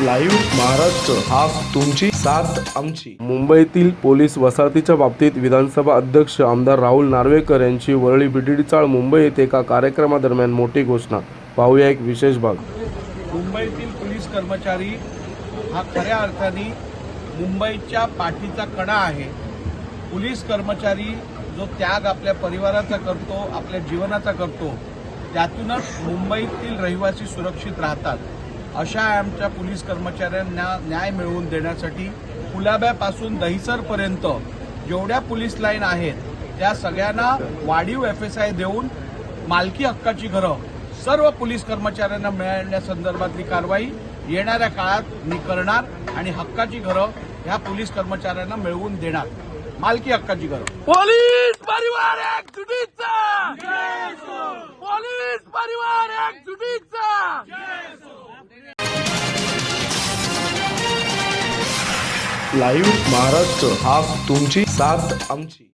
Live Maharashtra हा तुमची साथ आमची. मुंबईतील पोलीस वसाहतीच्या बाबतीत विधानसभा अध्यक्ष आमदार राहुल नार्वेकर यांची वरळी बीटीडी चाळ मुंबई येथे एका कार्यक्रमादरम्यान मोठी घोषणा. पाहूया एक विशेष भाग. मुंबईतील पोलीस कर्मचारी हा खऱ्या अर्थाने मुंबईच्या पाठीचा कणा आहे. पोलीस कर्मचारी जो त्याग आपल्या परिवाराचा करतो आपल्या जीवनाचा करतो त्यातूनच मुंबईतील रहिवासी सुरक्षित राहतात. अशा आमच्या पोलीस कर्मचाऱ्यांना न्याय मिळवून देण्यासाठी कुलाब्यापासून दहिसरपर्यंत जेवढ्या पोलीस लाईन आहेत त्या सगळ्यांना वाढीव एफ एस आय देऊन मालकी हक्काची घरं सर्व पोलीस कर्मचाऱ्यांना मिळण्यासंदर्भातली कारवाई येणाऱ्या काळात मी करणार आणि हक्काची घरं ह्या पोलीस कर्मचाऱ्यांना मिळवून देणार. मालकी हक्काची घरं. पोलीस परिवार एक जुटीचा! पोलीस परिवार एक लाईव्ह महाराष्ट्र हा तुमची साथ आमची.